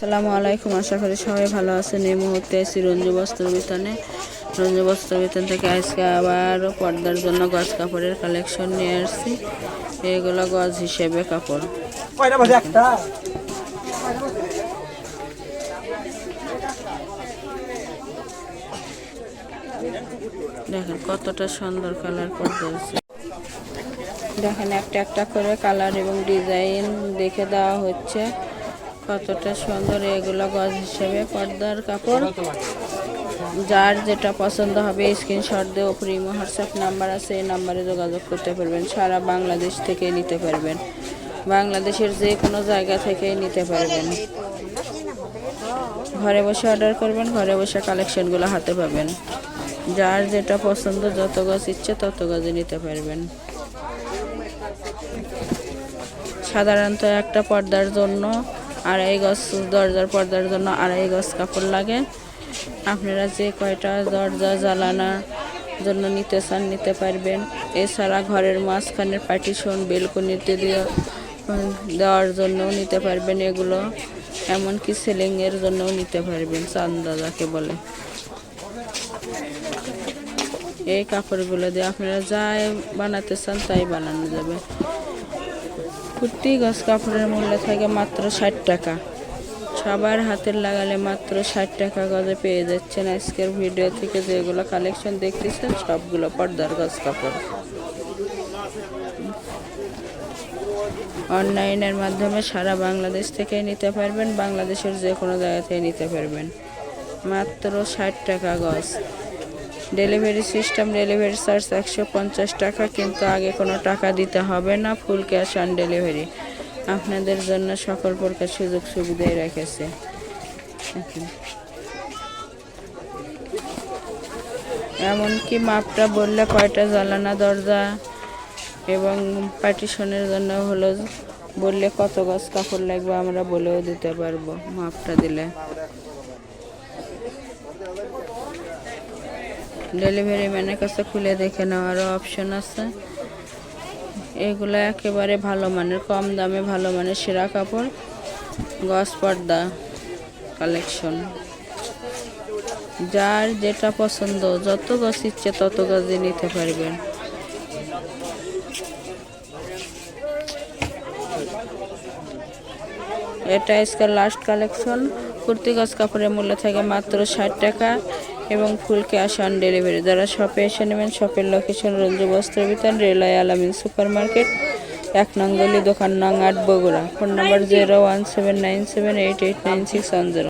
সালামু আলাইকুম। আশা করি সবাই ভালো আছেন। এই মুহূর্তে আছি রঞ্জু বস্ত্র বিতানে রঞ্জু বস্ত্র বিতান থেকে আজকে আবার পর্দার জন্য গজ কাপড়ের কালেকশন নিয়ে আসছি। এগুলো গজ হিসেবে কাপড়। একটা। দেখেন কতটা সুন্দর কালার পর্দা আছে দেখেন একটা একটা করে কালার এবং ডিজাইন দেখে দেওয়া হচ্ছে। কতটা সুন্দর এগুলো গজ হিসেবে পর্দার কাপড়। যার যেটা পছন্দ হবে স্ক্রিনশট দিয়ে ওপরে ইমো হোয়াটসঅ্যাপ নাম্বার আছে, এই নাম্বারে যোগাযোগ করতে পারবেন। সারা বাংলাদেশ থেকে নিতে পারবেন। বাংলাদেশের যে কোনো জায়গা থেকে নিতে পারবেন। ঘরে বসে অর্ডার করবেন, ঘরে বসে কালেকশনগুলো হাতে পাবেন। যার যেটা পছন্দ, যত গাছ ইচ্ছে তত গাছে নিতে পারবেন। সাধারণত একটা পর্দার জন্য আড়াই গজ দরজার পর্দার জন্য আড়াই গজ কাপড় লাগে। আপনারা যে কয়টা দরজা জ্বালানা জন্য নিতে চান নিতে পারবেন। এছাড়া ঘরের মাঝখানের পার্টিশন বেলকনিতে দেওয়ার জন্যও নিতে পারবেন এগুলো। এমনকি সেলিংয়ের জন্যও নিতে পারবেন চান্দা যাকে বলে। এই কাপড়গুলো দিয়ে আপনারা যাই বানাতে চান তাই বানানো যাবে। কুর্তি গাছ কাপড়ের মূল্য থাকে মাত্র ষাট টাকা। সবার হাতের লাগালে মাত্র ষাট টাকা গজে পেয়ে যাচ্ছেন আজকের ভিডিও থেকে যেগুলো কালেকশন দেখতেছেন, সবগুলো পর্দার গাছ কাপড়। অনলাইনের মাধ্যমে সারা বাংলাদেশ থেকে নিতে পারবেন, বাংলাদেশের যে কোনো জায়গা থেকে নিতে পারবেন। মাত্র ষাট টাকা গজ। ডেলিভারি সিস্টেম, ডেলিভারি চার্জ একশো পঞ্চাশ টাকা, কিন্তু আগে কোনো টাকা দিতে হবে না, ফুল ক্যাশ অন ডেলিভারি। আপনাদের জন্য সকল প্রকার সুযোগ সুবিধাই রেখেছে। এমনকি মাপটা বললে কয়টা জ্বালানা দরজা এবং পার্টিশনের জন্য হলো বললে কত গাছ কাপড় লাগবে আমরা বলেও দিতে পারব মাপটা দিলে। ডেলিভারি ম্যানের কাছে খুলে দেখে নেওয়ারও অপশন আছে। এগুলো একেবারে ভালো মানের, কম দামে ভালো মানের সেরা কাপড়, গস পর্দা কালেকশন। যার যেটা পছন্দ, যত গাছ ইচ্ছে তত গাছে নিতে পারবেন এটা আজকের লাস্ট কালেকশন কুর্তি গাছ কাপড়ের মূল্য থাকে মাত্র ষাট টাকা। এবং ফুল ক্যাশ অন ডেলিভারি। যারা শপে এসে নেবেন শপের location Ranju Bastra Bitan railway Alamin super market এক নং গলি দোকান নং আট Bogura. Phone number zero one seven nine seven eight eight nine six one zero